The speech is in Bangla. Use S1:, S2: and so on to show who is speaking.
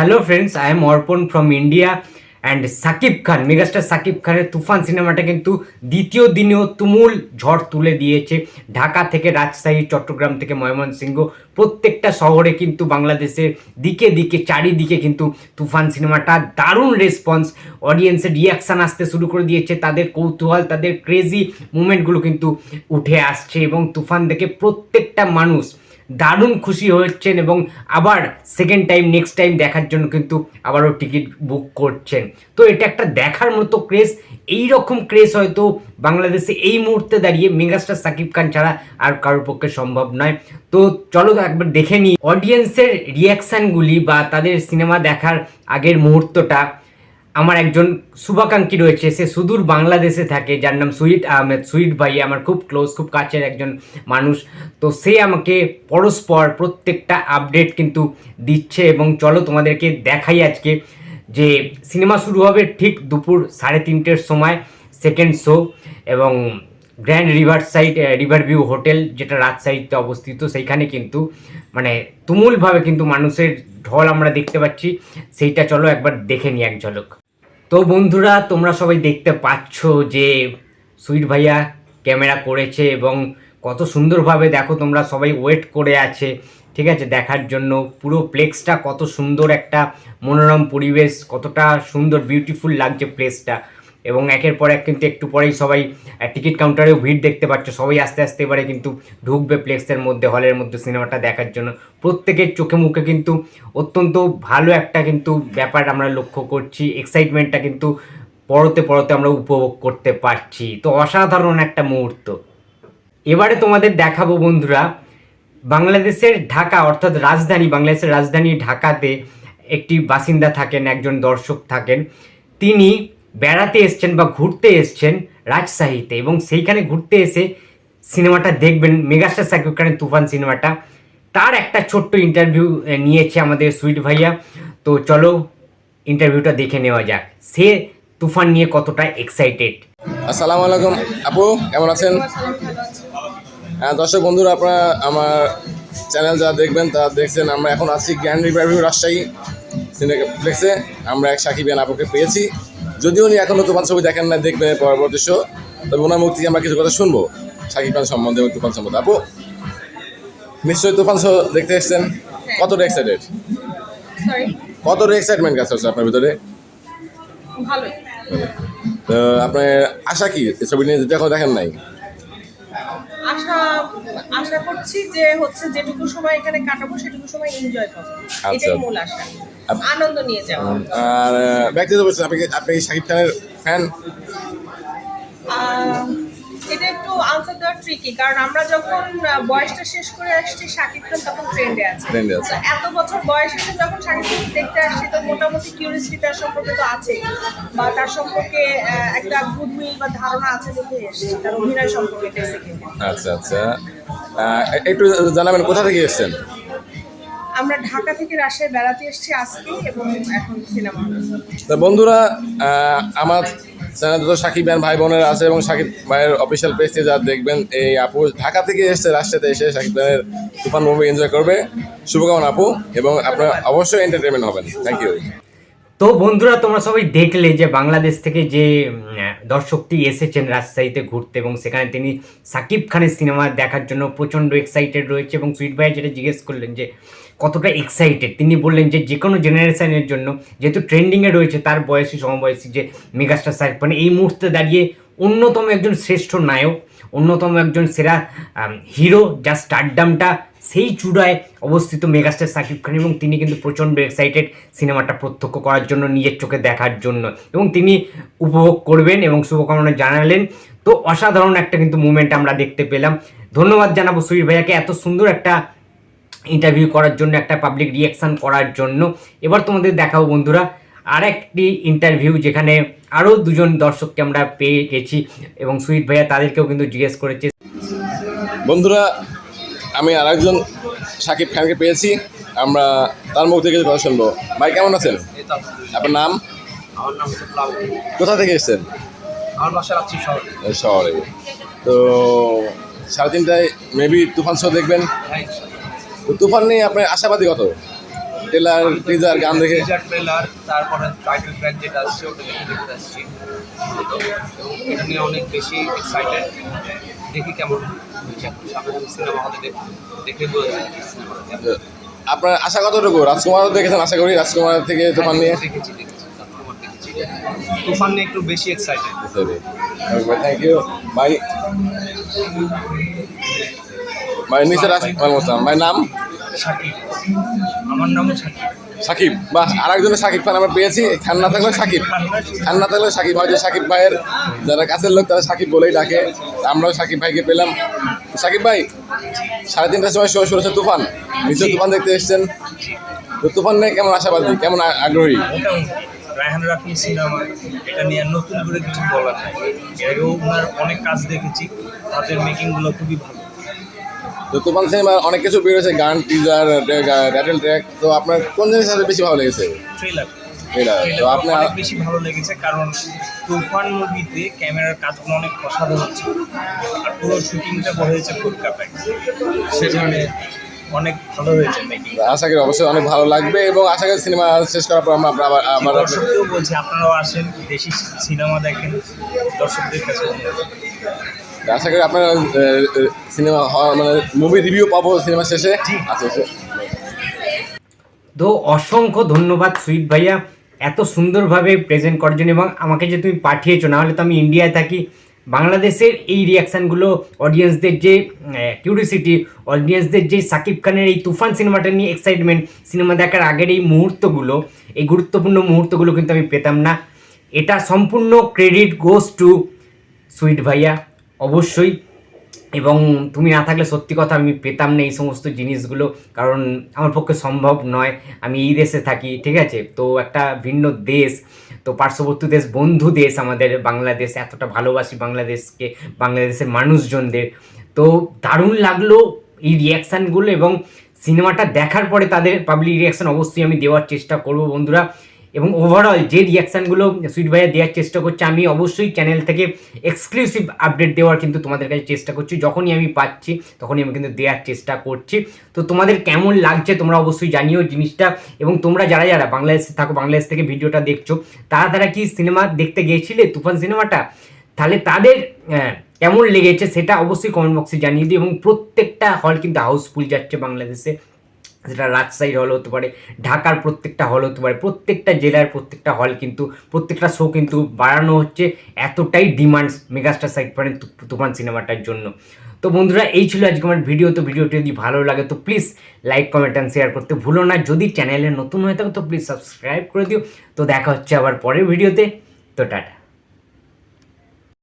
S1: Hello friends I am Arpan from India and Shakib Khan megastar Shakib খানের তুফান সিনেমাটা কিন্তু দ্বিতীয় দিনেও তুমুল ঝড় তুলে দিয়েছে। ঢাকা থেকে রাজশাহী, চট্টগ্রাম থেকে ময়মনসিংহ, প্রত্যেকটা শহরে কিন্তু বাংলাদেশের দিকে দিকে, চারিদিকে কিন্তু তুফান সিনেমাটা দারুণ রেসপন্স অডিয়েন্সের রিয়াকশান আসতে শুরু করে দিয়েছে। তাদের কৌতূহল, তাদের ক্রেজি মুমেন্টগুলো কিন্তু উঠে আসছে এবং তুফান দেখে প্রত্যেকটা মানুষ দারুণ খুশি হচ্ছেন এবং আবার সেকেন্ড টাইম নেক্সট টাইম দেখার জন্য কিন্তু আবারও টিকিট বুক করছেন। তো এটা একটা দেখার মতো ক্রেজ এই রকম ক্রেজ হয়তো বাংলাদেশে এই মুহূর্তে দাঁড়িয়ে মেগাস্টার সাকিব খান ছাড়া আর কারোর পক্ষে সম্ভব নয়। তো চলো একবার দেখে নিই। অডিয়েন্সের রিয়াকশানগুলি বা তাদের সিনেমা দেখার আগের মুহূর্তটা। আমার একজন শুভাকাঙ্ক্ষী রয়েছে, সে সুদূর বাংলাদেশে থাকে, যার নাম সুইট আহমেদ। সুইট ভাই আমার খুব ক্লোজ খুব কাছের একজন মানুষ। তো সে আমাকে পরস্পর প্রত্যেকটা আপডেট কিন্তু দিচ্ছে এবং চলো তোমাদেরকে দেখাই আজকে যে সিনেমা শুরু হবে ঠিক দুপুর সাড়ে তিনটের সময় সেকেন্ড শো এবং grand river side river view hotel যেটা রাজশাহীতে অবস্থিত, সেইখানে কিন্তু মানে তুমুলভাবে কিন্তু মানুষের ঢল আমরা দেখতে পাচ্ছি। সেইটা চলো একবার দেখে নিই এক ঝলক। তো বন্ধুরা, তোমরা সবাই দেখতে পাচ্ছ যে সুইট ভাইয়া ক্যামেরা করেছে এবং কত সুন্দরভাবে দেখো তোমরা সবাই ওয়েট করে আছে, ঠিক আছে? দেখার জন্য পুরো প্লেক্সটা কত সুন্দর একটা মনোরম পরিবেশ, কতটা সুন্দর বিউটিফুল লাগছে প্লেসটা এবং একের পর এক কিন্তু একটু পরেই সবাই টিকিট কাউন্টারেও ভিড় দেখতে পাচ্ছ। সবাই আস্তে আস্তে এবারে কিন্তু ঢুকবে প্লেক্সের মধ্যে, হলের মধ্যে সিনেমাটা দেখার জন্য। প্রত্যেকের চোখে মুখে কিন্তু অত্যন্ত ভালো একটা কিন্তু ব্যাপার আমরা লক্ষ্য করছি। এক্সাইটমেন্টটা কিন্তু পরতে পরতে আমরা উপভোগ করতে পারছি। তো অসাধারণ একটা মুহূর্ত। এবারে তোমাদের দেখাবো বন্ধুরা, বাংলাদেশের ঢাকা, অর্থাৎ রাজধানী, বাংলাদেশের রাজধানী ঢাকাতে একটি বাসিন্দা থাকেন, একজন দর্শক থাকেন। তিনি বেড়াতে এসছেন বা ঘুরতে এসছেন রাজশাহীতে এবং সেইখানে ঘুরতে এসে সিনেমাটা দেখবেন, মেগাস্টার সাকিব খানের তুফান সিনেমাটা। তার একটা ছোট্ট ইন্টারভিউ নিয়েছে আমাদের সুইট ভাইয়া। তো চলো ইন্টারভিউটা দেখে নেওয়া যাক। সে তুফান নিয়ে কতটা এক্সাইটেড
S2: আসসালামু আলাইকুম। আপু, কেমন আছেন? হ্যাঁ দর্শক বন্ধুরা, আপনারা আমার চ্যানেল যারা দেখবেন তারা দেখছেন। আমরা এখন আছি গ্র্যান্ড রিভারভিউ রাজশাহী সিনেপ্লেক্সে আমরা এক সাকিব ইয়ান আপুকে পেয়েছি। যদিও উনি এখনও তুফান ছবি দেখেন না দেখবেন পরবর্তী শো তবে ওনার মুখ থেকে আমরা কিছু কথা শুনব। শাকিব খান সম্বন্ধে এবং তুফান সম্বন্ধে। আপু নিশ্চয়ই তুফান শো দেখতে এসছেন? কতটা এক্সাইটেড কতটা এক্সাইটমেন্ট কাজ হচ্ছে আপনার ভিতরে? তো আপনার আশা কি? ছবি নিয়ে যদি এখন দেখেন নাই?
S3: আশা আশা করছি যে হচ্ছে যেটুকু সময় এখানে কাটাবো সেটুকু সময় এনজয় পাবো
S2: আচ্ছা।
S3: এটাই মূল আশা। আনন্দ নিয়ে যাওয়া।
S2: আর ব্যক্তিগত বলছেন আপনি আপনি কি খানের ফ্যান
S3: এটা একটু আনসার দেওয়া ট্রিকি কারণ আমরা যখন বয়সটা শেষ করে আসছি শাকিব খান তখন ট্রেন্ডে আছে। এত বছর বয়স এসে যখন শাকিব খান দেখতে আসছি তো মোটামুটি কিউরিয়াসিটি তার সম্পর্কে তো আছে বা তার সম্পর্কে একটা গুডমিল বা ধারণা আছে দেখে এসছি তার অভিনয় সম্পর্কে
S2: আচ্ছা আচ্ছা। একটু জানাবেন কোথা থেকে এসেছেন?
S3: আমরা ঢাকা থেকে রাজশাহী বেড়াতে এসেছি আজকে এবং এখন সিনেমা
S2: তো বন্ধুরা আমার চ্যানেল তো সাকিব ভাই ভাই বোনেরা আছে এবং সাকিব ভাইয়ের অফিসিয়াল পেজে যা দেখবেন এই আপু ঢাকা থেকে এসছে রাজশাহীতে এসে সাকিব ভাইয়ের তুফান মুভি এনজয় করবে। শুভকামনা আপু এবং আপনার অবশ্যই এন্টারটেনমেন্ট হবেন। থ্যাংক ইউ
S1: তো বন্ধুরা তোমরা সবাই দেখলে যে বাংলাদেশ থেকে যে দর্শকটি এসেছেন রাজশাহীতে ঘুরতে এবং সেখানে তিনি সাকিব খানের সিনেমা দেখার জন্য প্রচণ্ড এক্সাইটেড রয়েছে এবং সুইট ভাই যেটা জিজ্ঞেস করলেন যে কতটা এক্সাইটেড তিনি বললেন যে যে কোনো জেনারেশনের জন্য যেহেতু ট্রেন্ডিংয়ে রয়েছে, তার বয়সী, সমবয়সী যে মেগাস্টার সাকিব খান এই মুহূর্তে দাঁড়িয়ে অন্যতম একজন শ্রেষ্ঠ নায়ক, অন্যতম একজন সেরা হিরো যার স্টারডামটা সেই চূড়ায় অবস্থিত মেগাস্টার সাকিব খান এবং তিনি কিন্তু প্রচণ্ড এক্সাইটেড সিনেমাটা প্রত্যক্ষ করার জন্য, নিজের চোখে দেখার জন্য এবং তিনি উপভোগ করবেন এবং শুভকামনা জানালেন। তো অসাধারণ একটা কিন্তু মুভমেন্ট আমরা দেখতে পেলাম। ধন্যবাদ জানাব সুইর ভাইয়াকে, এত সুন্দর একটা ইন্টারভিউ করার জন্য একটা পাবলিক রিয়াকশান করার জন্য। এবার তোমাদের দেখাবো বন্ধুরা আর একটি ইন্টারভিউ যেখানে আরও দুজন দর্শককে আমরা পেয়ে গেছি এবং সুইট ভাইয়া তাদেরকেও কিন্তু জিজ্ঞেস করেছে।
S2: বন্ধুরা আমি আর একজন সাকিব খানকে পেয়েছি। আমরা তার মুখ থেকে কথা শুনব। ভাই কেমন আছেন? আপনার নাম?
S4: আমার নাম
S2: কোথা থেকে এসেছেন?
S4: আমার বাসা রাত্রি শহর।
S2: শহরে। তো সাড়ে তিনটায় মেবি তুফান শো দেখবেন।
S4: হ্যাঁ
S2: তুফান নিয়ে আপনার আশাবাদী কত? ট্রেলার টিজার গান দেখে?
S4: টিজার ট্রেলার তারপরে টাইটেল ট্র্যাক যেটা আসছে ওটা দেখে দেখতে আসছি এটা নিয়ে অনেক বেশি এক্সাইটেড দেখি কেমন হয়েছে। এখন সিনেমা হলে দেখে কেমন।
S2: আপনার আশা কতটুকু? রাজকুমারও দেখেছেন আশা করি রাজকুমার থেকে তুফান নিয়ে?
S4: দেখেছি দেখেছি তুফান নিয়ে একটু বেশি এক্সাইটেড
S2: থ্যাংক ইউ ভাই ভাই নিচে রাজ ভাই নাম?
S4: সাকিব। আমার নামও সাকিব।
S2: সাকিব বাহ আর একজনের সাকিব খান আমরা পেয়েছি। খান না থাকলে সাকিব। খান না থাকলে সাকিব হয়তো সাকিব ভাইয়ের যারা কাছের লোক তারা সাকিব বলেই ডাকে। আমরাও সাকিব ভাইকে পেলাম। সাকিব ভাই সাড়ে তিনটার সময় শো শুরু তুফান। নিশ্চয় তুফান দেখতে এসেছেন। তো তুফান নিয়ে কেমন আশাবাদী? কেমন আগ্রহী?
S5: রায়হান রাফি সিনেমা এটা নিয়ে নতুন করে কিছু বলার নাই। এর আগেও ওনার অনেক কাজ দেখেছি। তাদের মেকিংগুলো খুবই ভালো।
S2: তো তুফান সিনেমা অনেক কিছু বেরোছে গান টিজার ব্যাটেল ট্র্যাক তো আপনার কোন জিনিস সাথে বেশি ভালো লেগেছে?
S5: ট্রেলার
S2: তো আপনার
S5: অনেক বেশি ভালো লেগেছে কারণ তুফান মুভিতে ক্যামেরার কাজগুলো অনেক অসাধারণ ছিল আর পুরো শুটিংটা হয়েছে কলকাতায় সেখানে অনেক ভালো হয়েছে
S2: আশা করি অবশ্যই অনেক ভালো লাগবে এবং আশা করি সিনেমা শেষ করার পর আমরা আবার আবার
S5: দর্শককেও বলছি আপনারাও আসেন দেশি সিনেমা দেখেন দর্শকদের কাছে।
S2: আশা করি আপনার সিনেমা মানে মুভি রিভিউ পাবো সিনেমা শেষে। আচ্ছা আচ্ছা।
S1: তো অসংখ্য ধন্যবাদ সুইট ভাইয়া এত সুন্দরভাবে প্রেজেন্ট করার জন্য এবং আমাকে যে তুমি পাঠিয়েছো নাহলে তো আমি ইন্ডিয়ায় থাকি। বাংলাদেশের এই রিয়াকশানগুলো অডিয়েন্সদের যে কিউরিসিটি অডিয়েন্সদের যে সাকিব খানের এই তুফান সিনেমাটা নিয়ে এক্সাইটমেন্ট সিনেমা দেখার আগের এই মুহূর্তগুলো এই গুরুত্বপূর্ণ মুহূর্তগুলো কিন্তু আমি পেতাম না। এটা সম্পূর্ণ ক্রেডিট গোস টু সুইট ভাইয়া। অবশ্যই। এবং তুমি না থাকলে সত্যি কথা আমি পেতাম না এই সমস্ত জিনিসগুলো, কারণ আমার পক্ষে সম্ভব নয়। আমি এই দেশে থাকি, ঠিক আছে? তো একটা ভিন্ন দেশ, তো পার্শ্ববর্তী দেশ, বন্ধু দেশ আমাদের বাংলাদেশ, এতটা ভালোবাসি বাংলাদেশকে, বাংলাদেশের মানুষজনদের। তো দারুণ লাগল এই রিয়াকশানগুলো এবং সিনেমাটা দেখার পরে তাদের পাবলিক রিয়াকশান অবশ্যই আমি দেওয়ার চেষ্টা করব বন্ধুরা। এবং ওভারঅল যে রিয়াকশানগুলো সুইট ভাইয়া দেওয়ার চেষ্টা করছে, আমি অবশ্যই চ্যানেল থেকে এক্সক্লুসিভ আপডেট দেওয়ার কিন্তু তোমাদের কাছে চেষ্টা করছি। যখনই আমি পাচ্ছি, তখনই আমি কিন্তু দেওয়ার চেষ্টা করছি। তো তোমাদের কেমন লাগছে তোমরা অবশ্যই জানিও জিনিসটা। এবং তোমরা যারা যারা বাংলাদেশে থাকো বাংলাদেশ থেকে ভিডিওটা দেখছ, তারা তারা কি সিনেমা দেখতে গিয়েছিলে? তুফান সিনেমাটা তাহলে তাদের কেমন লেগেছে সেটা অবশ্যই কমেন্ট বক্সে জানিয়ে দিই এবং প্রত্যেকটা হল কিন্তু হাউসফুল যাচ্ছে বাংলাদেশে সেটা রাজশাহীর হল হতে পারে, ঢাকার প্রত্যেকটা হল হতে পারে, প্রত্যেকটা জেলার প্রত্যেকটা হল কিন্তু, প্রত্যেকটা শো কিন্তু বাড়ানো হচ্ছে এতটাই demand megastar side point Toofan সিনেমাটার জন্য। তো বন্ধুরা, এই ছিল আজকে আমার ভিডিও তো ভিডিওটি যদি ভালো লাগে তো please like comment and share করতে ভুলো না। যদি চ্যানেলে নতুন হয়ে থাকো তো প্লিজ সাবস্ক্রাইব করে দিও। তো দেখা হচ্ছে আবার পরের ভিডিওতে তো টাটা।